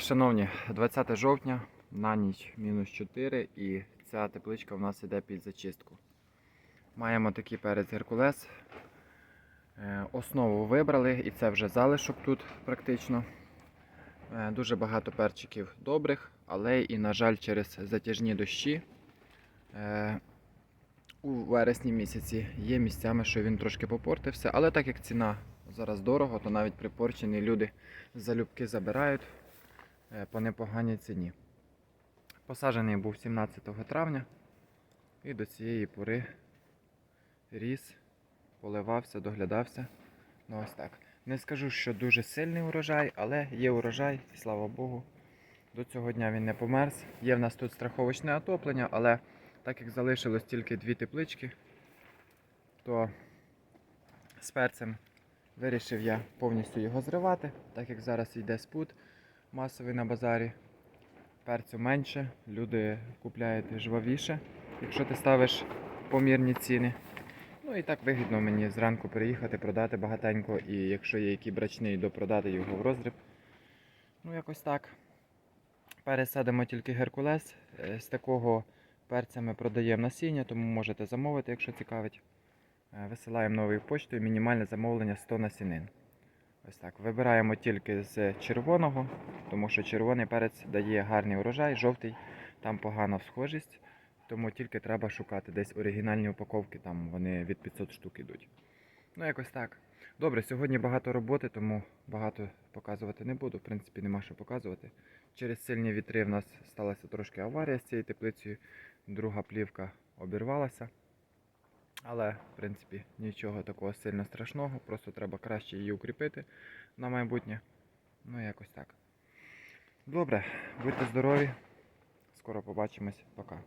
Шановні, 20 жовтня, на ніч мінус 4 і ця тепличка в нас іде під зачистку. Маємо такий перець Геркулес. Е, Основу вибрали і це вже залишок тут практично. Е, Дуже багато перчиків добрих, але і, на жаль, через затяжні дощі е, у вересні місяці є місцями, що він трошки попортився, але так як ціна зараз дорого, то навіть припорчені люди залюбки забирають по непоганій ціні. Посаджений був 17 травня і до цієї пори ріс, поливався, доглядався. Ну ось так. Не скажу, що дуже сильний урожай, але є урожай, і слава Богу. До цього дня він не померз. Є в нас тут страховочне отоплення, але так як залишилось тільки дві теплички, то з перцем вирішив я повністю його зривати, так як зараз йде спут масовий на базарі. Перцю менше, люди купляють жвавіше, якщо ти ставиш помірні ціни. Ну і так вигідно мені зранку приїхати, продати багатенько, і якщо є який брачний, допродати його в роздріб. Ну, якось так. Пересадимо тільки Геркулес. Е, З такого перця ми продаємо насіння, тому можете замовити, якщо цікавить. Е, Висилаємо новою поштою, мінімальне замовлення 100 насінин. Ось так. Вибираємо тільки з червоного, тому що червоний перець дає гарний урожай, жовтий там погана схожість, тому тільки треба шукати десь оригінальні упаковки, там вони від 500 штук ідуть. Ну, якось так. Добре, сьогодні багато роботи, тому багато показувати не буду. В принципі, нема що показувати. Через сильні вітри в нас сталася трошки аварія з цією теплицею. Друга плівка обірвалася. Але, в принципі, нічого такого сильно страшного, просто треба краще її укріпити на майбутнє. Ну, якось так. Добре, будьте здорові. Скоро побачимось. Пока.